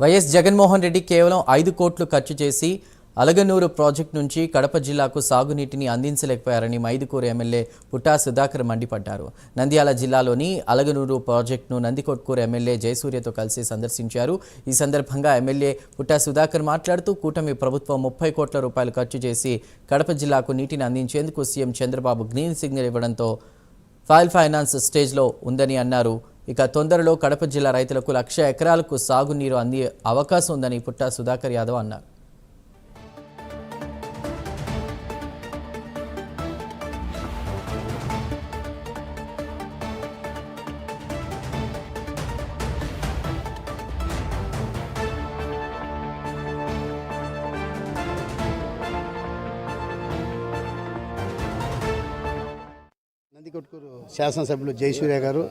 YS Jaganmohan Reddy కేవలం ఐదు కోట్లు ఖర్చు చేసి అలగనూరు ప్రాజెక్టు నుంచి కడప జిల్లాకు సాగునీటిని అందించలేకపోయారని మైదుకూరు ఎమ్మెల్యే పుట్టా సుధాకర్ మండిపడ్డారు. నంద్యాల జిల్లాలోని అలగనూరు ప్రాజెక్టును నందికొట్కూరు ఎమ్మెల్యే జయసూర్యతో కలిసి సందర్శించారు. ఈ సందర్భంగా ఎమ్మెల్యే పుట్టా సుధాకర్ మాట్లాడుతూ కూటమి ప్రభుత్వం ముప్పై కోట్ల రూపాయలు ఖర్చు చేసి కడప జిల్లాకు నీటిని అందించేందుకు సీఎం చంద్రబాబు గ్రీన్ సిగ్నల్ ఇవ్వడంతో ఫైల్ ఫైనాన్స్ స్టేజ్లో ఉందని అన్నారు. ఇక తొందరలో కడప జిల్లా రైతులకు లక్ష ఎకరాలకు సాగునీరు అందే అవకాశం ఉందని పుట్టా సుధాకర్ యాదవ్ అన్నారు. నందికొట్కూరు శాసనసభ్యులు జయసూర్య గారు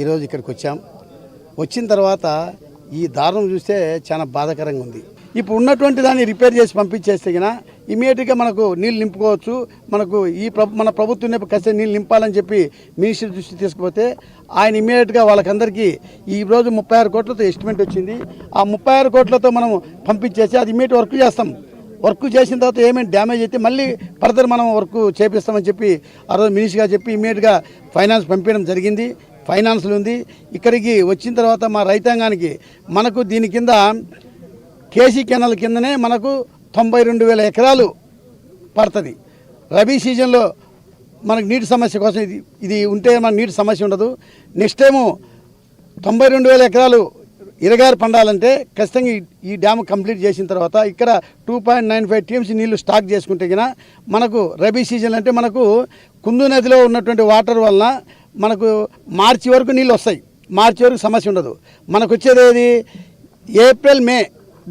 ఈరోజు ఇక్కడికి వచ్చాం. వచ్చిన తర్వాత ఈ దారుణం చూస్తే చాలా బాధాకరంగా ఉంది. ఇప్పుడు ఉన్నటువంటి దాన్ని రిపేర్ చేసి పంపించేస్తే గిన ఇమీడియట్గా మనకు నీళ్ళు నింపుకోవచ్చు. మనకు ఈ ప్రభు మన ప్రభుత్వం ఖచ్చితంగా నీళ్ళు నింపాలని చెప్పి మినిస్టర్ దృష్టి తీసుకుపోతే ఆయన ఇమీడియట్గా వాళ్ళకందరికీ ఈ రోజు ముప్పై ఆరు కోట్లతో ఎస్టిమేట్ వచ్చింది. ఆ ముప్పై ఆరు కోట్లతో మనం పంపించేసి అది ఇమీడియట్ వర్క్ చేస్తాం. వర్క్ చేసిన తర్వాత ఏమైనా డ్యామేజ్ అయితే మళ్ళీ ఫర్దర్ మనం వర్క్ చేపిస్తామని చెప్పి ఆ రోజు మినిస్టర్ చెప్పి ఇమీడియట్గా ఫైనాన్స్ పంపించడం జరిగింది. ఫైనాన్స్లు ఉంది. ఇక్కడికి వచ్చిన తర్వాత మా రైతాంగానికి మనకు దీని కింద కేసీ కెనాల్ కిందనే మనకు తొంభై రెండు వేల ఎకరాలు పడుతుంది. రబీ సీజన్లో మనకు నీటి సమస్య కోసం ఇది ఇది ఉంటే మన నీటి సమస్య ఉండదు. నెక్స్ట్ టైము తొంభై రెండు వేల ఎకరాలు ఇరగారు పండాలంటే ఖచ్చితంగా ఈ- డ్యామ్ కంప్లీట్ చేసిన తర్వాత ఇక్కడ two point nine five TMC నీళ్ళు స్టాక్ చేసుకుంటే గిన మనకు రబీ సీజన్ అంటే మనకు కుందు నదిలో ఉన్నటువంటి వాటర్ వలన మనకు మార్చి వరకు నీళ్ళు వస్తాయి. మార్చి వరకు సమస్య ఉండదు. మనకు వచ్చేది ఏప్రిల్ మే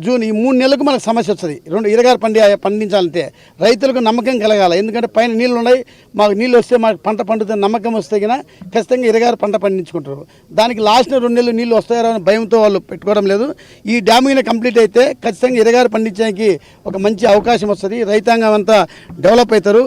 జూన్ ఈ మూడు నెలలకు మనకు సమస్య వస్తుంది. రెండు ఇరగారు పండి పండించాలంటే రైతులకు నమ్మకం కలగాలి. ఎందుకంటే పైన నీళ్ళు ఉన్నాయి మాకు నీళ్ళు వస్తే మాకు పంట పండుతుంది నమ్మకం వస్తే కనుక ఖచ్చితంగా ఇరగారు పంట పండించుకుంటారు. దానికి లాస్ట్ రెండు నెలలు నీళ్ళు వస్తాయో అని భయంతో వాళ్ళు పెట్టుకోవడం లేదు. ఈ డ్యామ్ కింద కంప్లీట్ అయితే ఖచ్చితంగా ఇరగారు పండించడానికి ఒక మంచి అవకాశం వస్తుంది. రైతాంగం అంతా డెవలప్ అవుతారు.